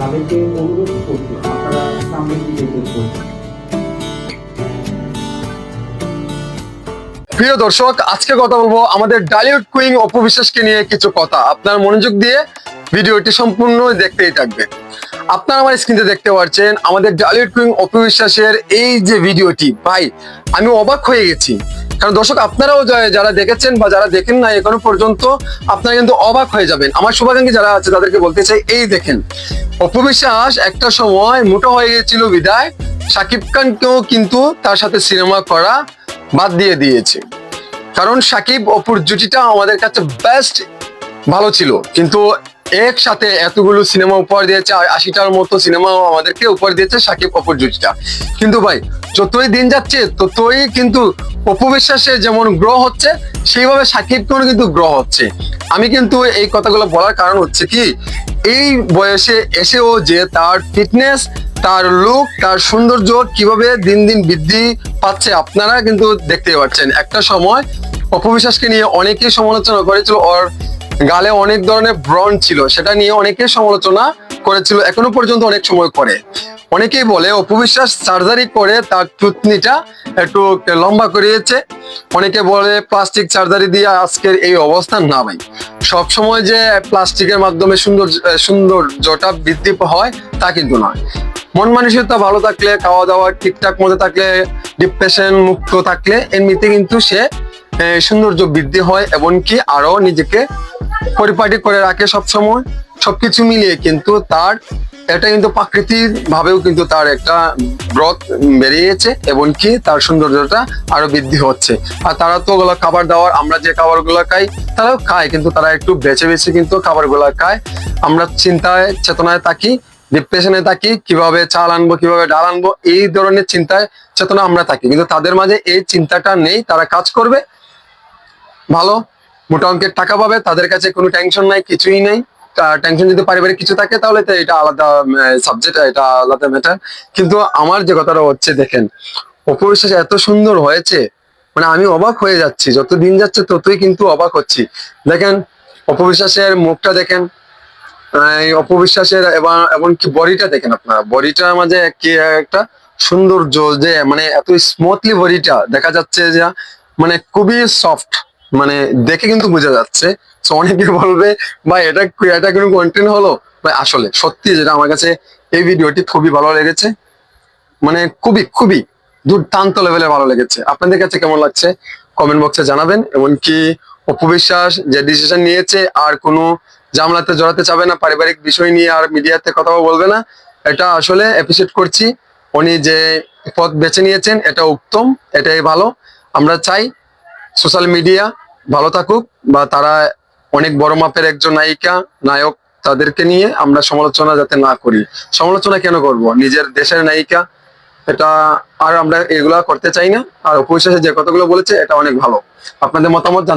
তাদেরকে অনুরোধ করছি, আপনারা সামনের দিকে দেখুন প্রিয় দর্শক, আজকে কথা বলব আমাদের ডালিউড কুইং অপবিশ্বাসকে নিয়ে কিছু কথা। আপনার মনোযোগ দিয়ে ভিডিওটি সম্পূর্ণ দেখতেই থাকবে। আপনারা আমার স্ক্রিনে দেখতে পাচ্ছেন আমাদের ডালিউড কুইং অপবিশ্বাসের এই যে ভিডিওটি। ভাই, আমি অবাক হয়ে গেছি। কারণ দর্শক, আপনারাও যারা দেখেছেন বা যারা দেখেন না এখনও পর্যন্ত, আপনারা কিন্তু অবাক হয়ে যাবেন। আমার শুভাকাঙ্ক্ষী যারা আছে, তাদেরকে বলতে চাই, এই দেখেন, অপবিশ্বাস একটা সময় মোটা হয়ে গেছিল বিদায়। শাকিব খানকেও কিন্তু তার সাথে সিনেমা করা বাদ দিয়ে দিয়েছে। কারণ সাকিব অপুর জুটিটা আমাদের কাছে বেস্ট ভালো ছিল। কিন্তু একসাথে এতগুলো সিনেমা উপহার দিয়েছে, আর আশিটার মতো সিনেমাও আমাদেরকে উপহার দিয়েছে সাকিব অপুর জুটিটা। কিন্তু ভাই, যতই দিন যাচ্ছে, ততই কিন্তু অপু বিশ্বাসের যেমন গ্রহ হচ্ছে, সেইভাবে সাকিবকেও কিন্তু গ্রহ হচ্ছে। আমি কিন্তু এই কথাগুলো বলার কারণ হচ্ছে কি, এই বয়সে এসেও যে তার ফিটনেস তার লুক তার সৌন্দর্য কীভাবে দিন দিন বৃদ্ধি পাচ্ছে, আপনারা কিন্তু দেখতে পাচ্ছেন। একটা সময় অপবিশ্বাসকে নিয়ে অনেকেই সমালোচনা করেছিল, ওর গালে অনেক ধরনের ব্রন ছিল, সেটা নিয়ে অনেকে সমালোচনা করেছিল, এখনও পর্যন্ত অনেক সময় করে। অনেকেই বলে অপবিশ্বাস সার্জারি করে তার টুতনিটা একটু লম্বা করিয়েছে। অনেকে বলে, প্লাস্টিক সার্জারি দিয়ে আজকের এই অবস্থান না ভাই। সব সময় যে প্লাস্টিকের মাধ্যমে সুন্দর সৌন্দর্যটা বৃদ্ধি হয়, তা কিন্তু নয়। মন মানসিকতা ভালো থাকলে খাওয়া দাওয়া ঠিকঠাক মতো থাকলে ডিপ্রেশন মুক্ত থাকলে, এমনিতে কিন্তু সে সৌন্দর্য বৃদ্ধি হয়, এমনকি আরও নিজেকে পরিপাটি করে রাখে সবসময়, সবকিছু মিলিয়ে কিন্তু তার এটা কিন্তু প্রাকৃতিক ভাবেও কিন্তু তার একটা গ্রথ বেরিয়েছে এমনকি তার সৌন্দর্যটা আরও বৃদ্ধি হচ্ছে। আর তারা তো ওগুলো খাবার দাবার, আমরা যে খাবারগুলো খাই তারাও খায়, কিন্তু তারা একটু বেছে বেছে কিন্তু খাবারগুলো খায়। আমরা চিন্তায়, চেতনায় থাকি ডিপ্রেশনে থাকি, কীভাবে চাল আনব, কীভাবে ডাল আনব, এই ধরনের চিন্তায় চেতনা আমরা থাকি। কিন্তু তাদের মাঝে এই চিন্তাটা নেই, তারা কাজ করবে, ভালো মোটা অঙ্কের টাকা পাবে, তাদের কাছে কোনো টেনশন নাই, কিছুই নেই। টেনশন যদি পারিবারিক কিছু থাকে, তাহলে তো এটা আলাদা সাবজেক্ট এটা আলাদা ম্যাটার কিন্তু আমার যে কথাটা হচ্ছে, দেখেন অপবিশ্বাস এত সুন্দর হয়েছে মানে আমি অবাক হয়ে যাচ্ছি, যত দিন যাচ্ছে ততই কিন্তু অবাক হচ্ছি। দেখেন, অপবিশ্বাসের মুখটা দেখেন অপবিশ্বাসের এবং, এমনকি বডিটা দেখেন আপনারা, বডিটার মাঝে কি একটা সৌন্দর্য যে মানে এত স্মুথলি বডিটা, দেখা যাচ্ছে যে মানে খুবই সফট মানে দেখে কিন্তু বোঝা যাচ্ছে। তো অনেকে বলবে, ভাই, এটা এটা কোনো কন্টেন্ট হলো? ভাই, আসলে সত্যি যেটা আমার কাছে এই ভিডিওটি খুবই ভালো লেগেছে। মানে খুবই খুবই দুর্দান্ত লেভেলে ভালো লেগেছে। আপনাদের কাছে কেমন লাগছে? কমেন্ট বক্সে জানাবেন। এমনকি অপবিশ্বাস যে ডিসিশন নিয়েছে, আর কোনো জামলাতে জড়াতে চাবে না, পারিবারিক বিষয় নিয়ে আর মিডিয়াতে কথাও বলবে না। এটা আসলে অ্যাপ্রিসিয়েট করছি। উনি যে পথ বেছে নিয়েছেন, এটা উত্তম, এটাই ভালো। আমরা চাই সোশ্যাল মিডিয়া ভালো থাকুক বা তারা অনেক বড় মাপের একজন নায়িকা, নায়ক তাদেরকে নিয়ে আমরা সমালোচনা যাতে না করি। সমালোচনা কেন করব? নিজের দেশের নায়িকা, এটা আর আমরা এগুলা করতে চাই না। আর অপরিশেষে যে কথাগুলো বলেছে, এটা অনেক ভালো। আপনাদের মতামত জানতে